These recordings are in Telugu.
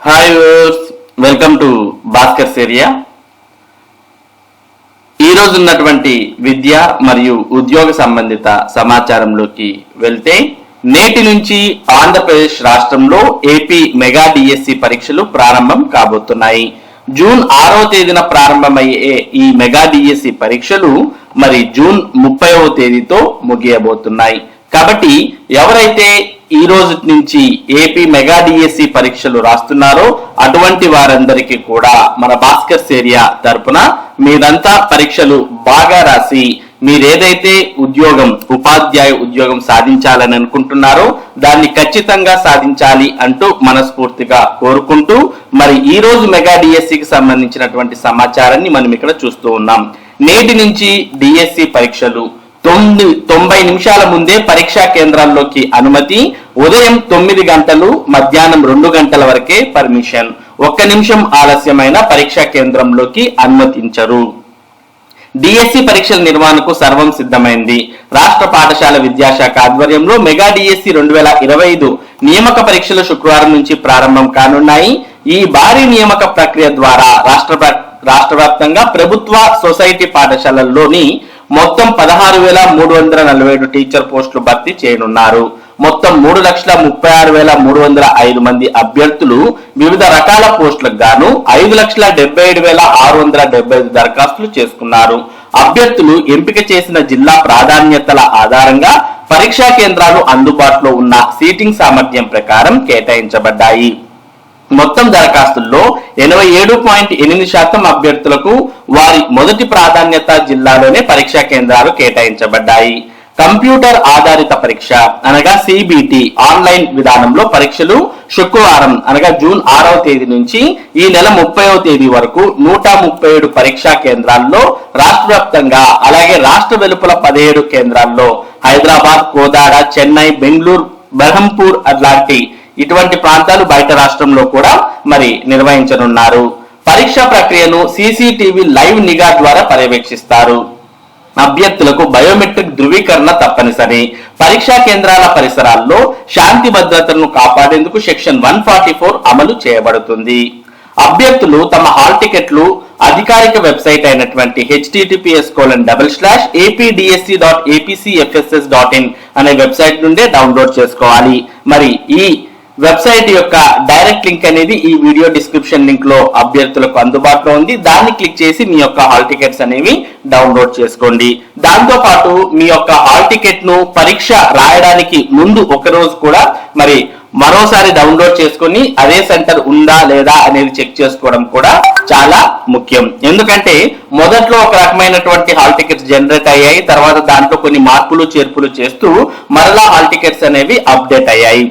Hi welcome to Bhaskar area ఈ ఉన్నటువంటి విద్య మరియు ఉద్యోగ సంబంధిత సమాచారంలోకి వెళ్తే నేటి నుంచి ఆంధ్రప్రదేశ్ రాష్ట్రంలో ఏపీ మెగా డిఎస్సి పరీక్షలు ప్రారంభం కాబోతున్నాయి. జూన్ ఆరవ తేదీన ప్రారంభమయ్యే ఈ మెగా డిఎస్సి పరీక్షలు మరి జూన్ ముప్పైవ తేదీతో ముగియబోతున్నాయి. కాబట్టి ఎవరైతే ఈ రోజు నుంచి ఏపీ మెగా డిఎస్సి పరీక్షలు రాస్తున్నారో అటువంటి వారందరికీ కూడా మన భాస్కర్ ఏరియా తరపున మీరంతా పరీక్షలు బాగా రాసి మీరేదైతే ఉద్యోగం ఉపాధ్యాయ ఉద్యోగం సాధించాలని అనుకుంటున్నారో దాన్ని ఖచ్చితంగా సాధించాలి అంటూ మనస్ఫూర్తిగా కోరుకుంటూ మరి ఈ రోజు మెగా డిఎస్సికి సంబంధించినటువంటి సమాచారాన్ని మనం ఇక్కడ చూస్తూ ఉన్నాం. నేటి నుంచి డిఎస్సి పరీక్షలు తొమ్మిది తొంభై నిమిషాల ముందే పరీక్షా కేంద్రాల్లోకి అనుమతి ఉదయం తొమ్మిది గంటలు మధ్యాహ్నం రెండు గంటల వరకే పర్మిషన్. ఒక్క నిమిషం ఆలస్యమైన పరీక్షా కేంద్రంలోకి అనుమతించరు. డిఎస్సి పరీక్షల నిర్వహణకు సర్వం సిద్ధమైంది. రాష్ట్ర పాఠశాల విద్యాశాఖ ఆధ్వర్యంలో మెగా డిఎస్సి రెండు వేల ఇరవై ఐదు నియామక పరీక్షలు శుక్రవారం నుంచి ప్రారంభం కానున్నాయి. ఈ భారీ నియామక ప్రక్రియ ద్వారా రాష్ట్ర రాష్ట్ర వ్యాప్తంగా ప్రభుత్వ సొసైటీ పాఠశాలల్లోని మొత్తం పదహారు వేల మూడు వందల నలభై ఏడు టీచర్ పోస్టులు భర్తీ చేయనున్నారు. మొత్తం మూడు లక్షల ముప్పై ఆరు వేల మూడు వందల ఐదు మంది అభ్యర్థులు వివిధ రకాల పోస్టులకు గాను ఐదు లక్షల డెబ్బై ఏడు వేల ఆరు వందల డెబ్బై ఐదు దరఖాస్తులు చేసుకున్నారు. అభ్యర్థులు ఎంపిక చేసిన జిల్లా ప్రాధాన్యతల ఆధారంగా పరీక్షా కేంద్రాలు అందుబాటులో ఉన్న సీటింగ్ సామర్థ్యం ప్రకారం కేటాయించబడ్డాయి. మొత్తం దరఖాస్తుల్లో ఎనభై ఏడు పాయింట్ ఎనిమిది శాతం అభ్యర్థులకు వారి మొదటి ప్రాధాన్యత జిల్లాలోనే పరీక్షా కేంద్రాలు కేటాయించబడ్డాయి. కంప్యూటర్ ఆధారిత పరీక్ష అనగా సిబిటి ఆన్లైన్ విధానంలో పరీక్షలు శుక్రవారం అనగా జూన్ ఆరవ తేదీ నుంచి ఈ నెల ముప్పైవ తేదీ వరకు నూట ముప్పై ఏడు పరీక్షా కేంద్రాల్లో రాష్ట్ర వ్యాప్తంగా అలాగే రాష్ట్ర వెలుపల పదిహేడు కేంద్రాల్లో హైదరాబాద్ కోదాడ చెన్నై బెంగళూరు బెహంపూర్ అలాంటి ఇటువంటి ప్రాంతాలు బయట రాష్ట్రంలో కూడా మరి నిర్వహించనున్నారు. పరీక్ష ప్రక్రియను సీసీటీవీ లైవ్ నిఘా ద్వారా పర్యవేక్షిస్తారు. అభ్యర్థులకు బయోమెట్రిక్ ధృవీకరణ తప్పనిసరి. పరీక్షా కేంద్రాల పరిసరాల్లో శాంతి భద్రతను కాపాడేందుకు సెక్షన్ వన్ ఫార్టీ ఫోర్ అమలు చేయబడుతుంది. అభ్యర్థులు తమ హాల్ టికెట్లు అధికారిక వెబ్సైట్ అయినటువంటి HTTPS colon double slash APDSC dot APCFSS dot in అనే వెబ్సైట్ నుండే డౌన్లోడ్ చేసుకోవాలి. మరి ఈ వెబ్సైట్ యొక్క డైరెక్ట్ లింక్ అనేది ఈ వీడియో డిస్క్రిప్షన్ లింక్లో అభ్యర్థులకు అందుబాటులో ఉంది. దాన్ని క్లిక్ చేసి మీ యొక్క హాల్ టికెట్స్ అనేవి డౌన్లోడ్ చేసుకోండి. దాంతో పాటు మీ యొక్క హాల్ టికెట్ను పరీక్ష రాయడానికి ముందు ఒక రోజు కూడా మరి మరోసారి డౌన్లోడ్ చేసుకొని అదే సెంటర్ ఉందా లేదా అనేది చెక్ చేసుకోవడం కూడా చాలా ముఖ్యం. ఎందుకంటే మొదట్లో ఒక రకమైనటువంటి హాల్ టికెట్స్ జనరేట్ అయ్యాయి. తర్వాత దాంట్లో కొన్ని మార్పులు చేర్పులు చేస్తూ మరలా హాల్ టికెట్స్ అనేవి అప్డేట్ అయ్యాయి.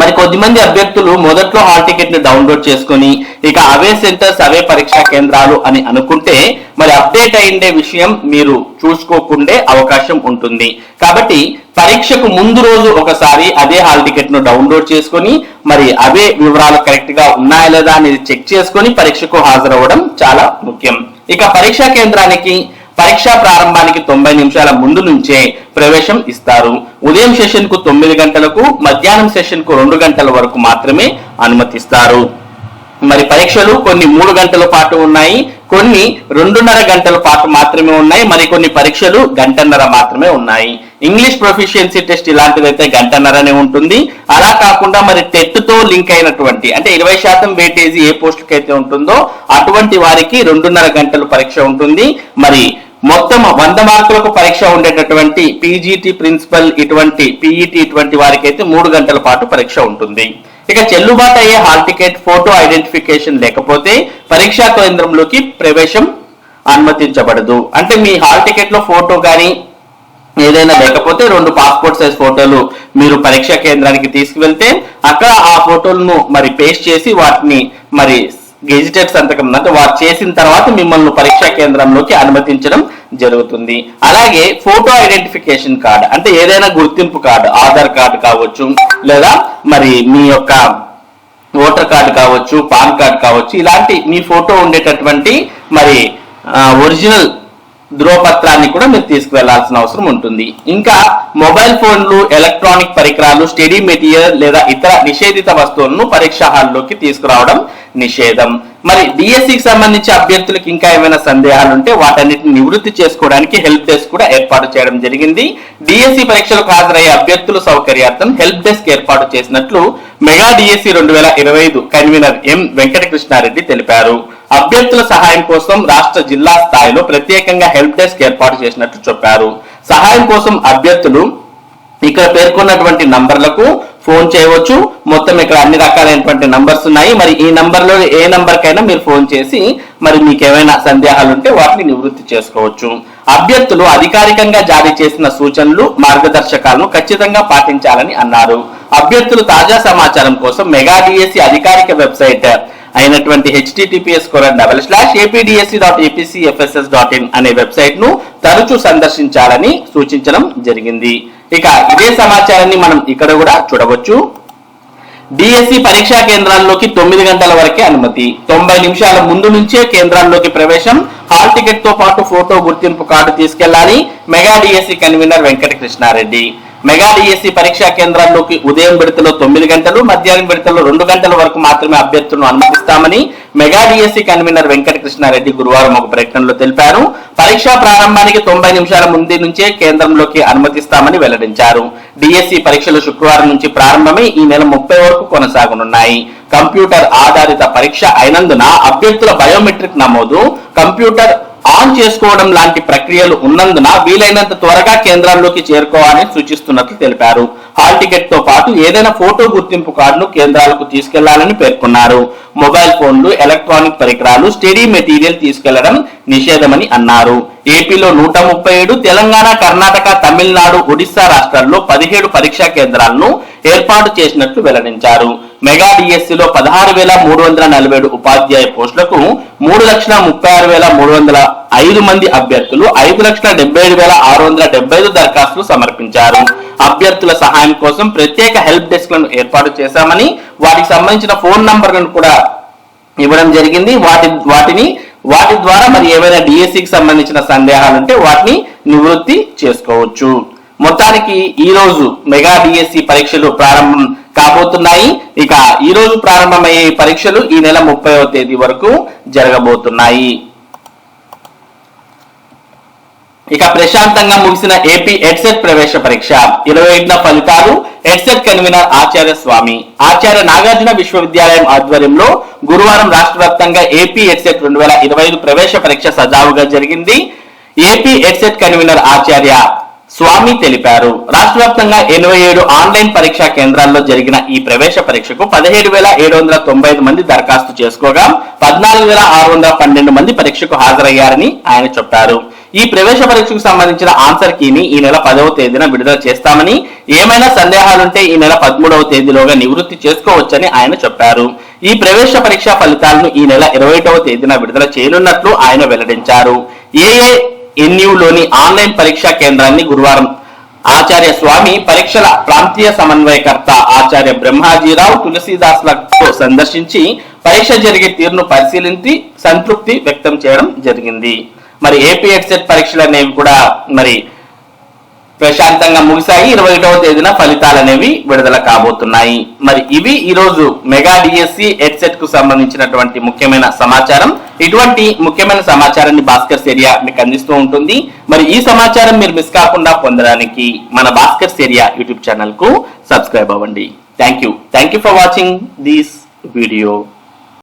మరి కొద్దిమంది అభ్యర్థులు మొదట్లో హాల్ టికెట్ని డౌన్లోడ్ చేసుకొని ఇక అవే సెంటర్స్ అవే పరీక్షా కేంద్రాలు అని అనుకుంటే మరి అప్డేట్ అయిండే విషయం మీరు చూసుకోకుండే అవకాశం ఉంటుంది. కాబట్టి పరీక్షకు ముందు రోజు ఒకసారి అదే హాల్ టికెట్ను డౌన్లోడ్ చేసుకొని మరి అవే వివరాలు కరెక్ట్గా ఉన్నాయా లేదా అనేది చెక్ చేసుకుని పరీక్షకు హాజరవ్వడం చాలా ముఖ్యం. ఇక పరీక్షా కేంద్రానికి పరీక్షా ప్రారంభానికి తొంభై నిమిషాల ముందు నుంచే ప్రవేశం ఇస్తారు. ఉదయం సెషన్కు తొమ్మిది గంటలకు మధ్యాహ్నం సెషన్కు రెండు గంటల వరకు మాత్రమే అనుమతిస్తారు. మరి పరీక్షలు కొన్ని మూడు గంటల పాటు ఉన్నాయి కొన్ని రెండున్నర గంటల పాటు మాత్రమే ఉన్నాయి మరి కొన్ని పరీక్షలు గంటన్నర మాత్రమే ఉన్నాయి. ఇంగ్లీష్ ప్రొఫిషియన్సీ టెస్ట్ ఇలాంటిదైతే గంటన్నరనే ఉంటుంది. అలా కాకుండా మరి టెట్తో లింక్ అయినటువంటి అంటే ఇరవై శాతం వేటేజీ ఏ పోస్టుకి అయితే ఉంటుందో అటువంటి వారికి రెండున్నర గంటలు పరీక్ష ఉంటుంది. మరి మొత్తం వంద మార్కులకు పరీక్ష ఉండేటటువంటి పీజీటీ ప్రిన్సిపల్ ఇటువంటి పీఈటీ ఇటువంటి వారికి అయితే మూడు గంటల పాటు పరీక్ష ఉంటుంది. ఇక చెల్లుబాటు అయ్యే హాల్ టికెట్ ఫోటో ఐడెంటిఫికేషన్ లేకపోతే పరీక్షా కేంద్రంలోకి ప్రవేశం అనుమతించబడదు. అంటే మీ హాల్ టికెట్లో ఫోటో కానీ ఏదైనా లేకపోతే రెండు పాస్పోర్ట్ సైజ్ ఫోటోలు మీరు పరీక్షా కేంద్రానికి తీసుకువెళ్తే అక్కడ ఆ ఫోటోలను మరి పేస్ట్ చేసి వాటిని మరి గెజిటెడ్ సంతకం అంటే వారు చేసిన తర్వాత మిమ్మల్ని పరీక్షా కేంద్రంలోకి అనుమతించడం జరుగుతుంది. అలాగే ఫోటో ఐడెంటిఫికేషన్ కార్డు అంటే ఏదైనా గుర్తింపు కార్డు ఆధార్ కార్డు కావచ్చు లేదా మరి మీ యొక్క ఓటర్ కార్డు కావచ్చు పాన్ కార్డు కావచ్చు ఇలాంటి మీ ఫోటో ఉండేటటువంటి మరి ఒరిజినల్ ధ్రువపత్రాన్ని కూడా మీరు తీసుకువెళ్ళాల్సిన అవసరం ఉంటుంది. ఇంకా మొబైల్ ఫోన్లు ఎలక్ట్రానిక్ పరికరాలు స్టడీ మెటీరియల్ లేదా ఇతర నిషేధిత వస్తువులను పరీక్షా హాల్లోకి తీసుకురావడం నిషేధం. మరి డిఎస్సికి సంబంధించి అభ్యర్థులకు ఇంకా ఏమైనా సందేహాలు ఉంటే వాటన్నిటిని నివృత్తి చేసుకోవడానికి హెల్ప్ డెస్క్ కూడా ఏర్పాటు చేయడం జరిగింది. డిఎస్సి పరీక్షలకు హాజరయ్యే అభ్యర్థుల సౌకర్యార్థం హెల్ప్ డెస్క్ ఏర్పాటు చేసినట్లు మెగా డిఎస్సి రెండు వేల ఇరవై ఐదు కన్వీనర్ ఎం వెంకటకృష్ణారెడ్డి తెలిపారు. అభ్యర్థుల సహాయం కోసం రాష్ట్ర జిల్లా స్థాయిలో ప్రత్యేకంగా హెల్ప్ డెస్క్ ఏర్పాటు చేసినట్లు చెప్పారు. సహాయం కోసం అభ్యర్థులు ఇక్కడ పేర్కొన్నటువంటి నంబర్లకు ఫోన్ చేయవచ్చు. మొత్తం ఇక్కడ అన్ని రకాలైనటువంటి నంబర్స్ ఉన్నాయి. మరి ఈ నంబర్లో ఏ నంబర్ కైనా మీరు ఫోన్ చేసి మరి మీకు ఏమైనా సందేహాలు ఉంటే వాటిని నివృత్తి చేసుకోవచ్చు. అభ్యర్థులు అధికారికంగా జారీ చేసిన సూచనలు మార్గదర్శకాలను ఖచ్చితంగా పాటించాలని అన్నారు. అభ్యర్థులు తాజా సమాచారం కోసం మెగా డిఎస్సి అధికారిక వెబ్సైట్ అయినటువంటి HTTPS colon double slash APDSC dot APCFSS dot in అనే వెబ్సైట్ను తరచూ సందర్శించాలని సూచించడం జరిగింది. ఇక ఇదే సమాచారాన్ని మనం ఇక్కడ కూడా చూడవచ్చు. డిఎస్సి పరీక్షా కేంద్రాల్లోకి తొమ్మిది గంటల వరకే అనుమతి. తొంభై నిమిషాల ముందు నుంచే కేంద్రాల్లోకి ప్రవేశం. హాల్ టికెట్తో పాటు ఫోటో గుర్తింపు కార్డు తీసుకెళ్ళాలి. Mega DSC convener Venkata Krishna Reddy mega DSC పరీక్షా కేంద్రాల్లోకి ఉదయం విడతలో తొమ్మిది గంటలు మధ్యాహ్నం విడతలో రెండు గంటల వరకు మాత్రమే అభ్యర్థులను అనుమతిస్తామని మెగా డిఎస్సి కన్వీనర్ వెంకటకృష్ణారెడ్డి గురువారం ఒక ప్రకటనలో తెలిపారు. పరీక్షా ప్రారంభానికి తొంభై నిమిషాల ముందు నుంచే కేంద్రంలోకి అనుమతిస్తామని వెల్లడించారు. డిఎస్సి పరీక్షలు శుక్రవారం నుంచి ప్రారంభమై ఈ నెల ముప్పై వరకు కొనసాగనున్నాయి. కంప్యూటర్ ఆధారిత పరీక్ష అయినందున అభ్యర్థుల బయోమెట్రిక్ నమోదు కంప్యూటర్ ఆన్ చేసుకోవడం లాంటి ప్రక్రియలు ఉన్నందున వీలైనంత త్వరగా కేంద్రాల్లోకి చేరుకోవాలని సూచిస్తున్నట్లు తెలిపారు. హాల్ టికెట్తో పాటు ఏదైనా ఫోటో గుర్తింపు కార్డును కేంద్రాలకు తీసుకెళ్ళాలని పేర్కొన్నారు. మొబైల్ ఫోన్లు ఎలక్ట్రానిక్ పరికరాలు స్టడీ మెటీరియల్ తీసుకెళ్ళడం నిషేధమని అన్నారు. ఏపీలో నూట ముప్పై ఏడు తెలంగాణ కర్ణాటక తమిళనాడు ఒడిశా రాష్ట్రాల్లో పదిహేడు పరీక్షా కేంద్రాలను ఏర్పాటు చేసినట్లు వెల్లడించారు. మెగా డిఎస్సిలో పదహారు వేల మూడు వందల నలభై ఏడు ఉపాధ్యాయ పోస్టులకు మూడు లక్షల ముప్పై ఆరు వేల మూడు వందల ఐదు మంది అభ్యర్థులు ఐదు లక్షల డెబ్బై ఏడు వేల ఆరు వందల డెబ్బై ఐదు దరఖాస్తులు సమర్పించారు. అభ్యర్థుల సహాయం కోసం ప్రత్యేక హెల్ప్ డెస్క్లను ఏర్పాటు చేశామని వాటికి సంబంధించిన ఫోన్ నంబర్లను కూడా ఇవ్వడం జరిగింది. వాటి వాటిని వాటి ద్వారా మరి ఏమైనా డిఎస్సికి సంబంధించిన సందేహాలు ఉంటే వాటిని నివృత్తి చేసుకోవచ్చు. మొత్తానికి ఈ రోజు మెగా డిఎస్సి పరీక్షలు ప్రారంభం కాబోతున్నాయి. ఇక ఈ రోజు ప్రారంభమయ్యే ఈ పరీక్షలు ఈ నెల ముప్పైవ తేదీ వరకు జరగబోతున్నాయి. ఇక ప్రశాంతంగా ముగిసిన ఏపీ ఎడ్సెట్ ప్రవేశ పరీక్ష. ఇరవై ఏడున ఫలితాలు ఎడ్సెట్ కన్వీనర్ ఆచార్య స్వామి. ఆచార్య నాగార్జున విశ్వవిద్యాలయం ఆధ్వర్యంలో గురువారం రాష్ట్ర వ్యాప్తంగా ఏపీ ఎడ్సెట్ రెండు వేల ఇరవై ఐదు ప్రవేశ పరీక్ష సజావుగా జరిగింది. ఏపీ ఎడ్సెట్ కన్వీనర్ ఆచార్య స్వామి తెలిపారు. రాష్ట్ర వ్యాప్తంగా ఎనభై ఏడు ఆన్లైన్ పరీక్షా కేంద్రాల్లో జరిగిన ఈ ప్రవేశ పరీక్షకు పదిహేడు వేల ఏడు వందల తొంభై ఐదు మంది దరఖాస్తు చేసుకోగా పద్నాలుగు వేల ఆరు వందల పన్నెండు మంది పరీక్షకు హాజరయ్యారని ఆయన చెప్పారు. ఈ ప్రవేశ పరీక్షకు సంబంధించిన ఆన్సర్ కీని ఈ నెల పదవ తేదీన విడుదల చేస్తామని ఏమైనా సందేహాలుంటే ఈ నెల పదమూడవ తేదీలోగా నివృత్తి చేసుకోవచ్చని ఆయన చెప్పారు. ఈ ప్రవేశ పరీక్ష ఫలితాలను ఈ నెల ఇరవై తేదీన విడుదల చేయనున్నట్లు ఆయన వెల్లడించారు. ఏఏ ఎన్యూలోని ఆన్లైన్ పరీక్షా కేంద్రాన్ని గురువారం ఆచార్య స్వామి పరీక్షల ప్రాంతీయ సమన్వయకర్త ఆచార్య బ్రహ్మాజీరావు తులసీదాస్లతో సందర్శించి పరీక్ష జరిగే తీరును పరిశీలించి సంతృప్తి వ్యక్తం చేయడం జరిగింది. మరి ఏపీ ఎడ్సెట్ పరీక్షలు అనేవి కూడా మరి ప్రశాంతంగా ముగిశాయి. ఇరవై ఒకటవ తేదీన ఫలితాలు అనేవి విడుదల కాబోతున్నాయి. మరి ఇవి ఈ రోజు మెగా డిఎస్సి ఎడ్సెట్కు సంబంధించినటువంటి ముఖ్యమైన సమాచారం. ఇటువంటి ముఖ్యమైన సమాచారాన్ని భాస్కర్ ఏరియా మీకు అందిస్తూ ఉంటుంది. మరి ఈ సమాచారం మీరు మిస్ కాకుండా పొందడానికి మన భాస్కర్ ఏరియా యూట్యూబ్ ఛానల్కు సబ్స్క్రైబ్ అవ్వండి. Thank you thank you for watching this video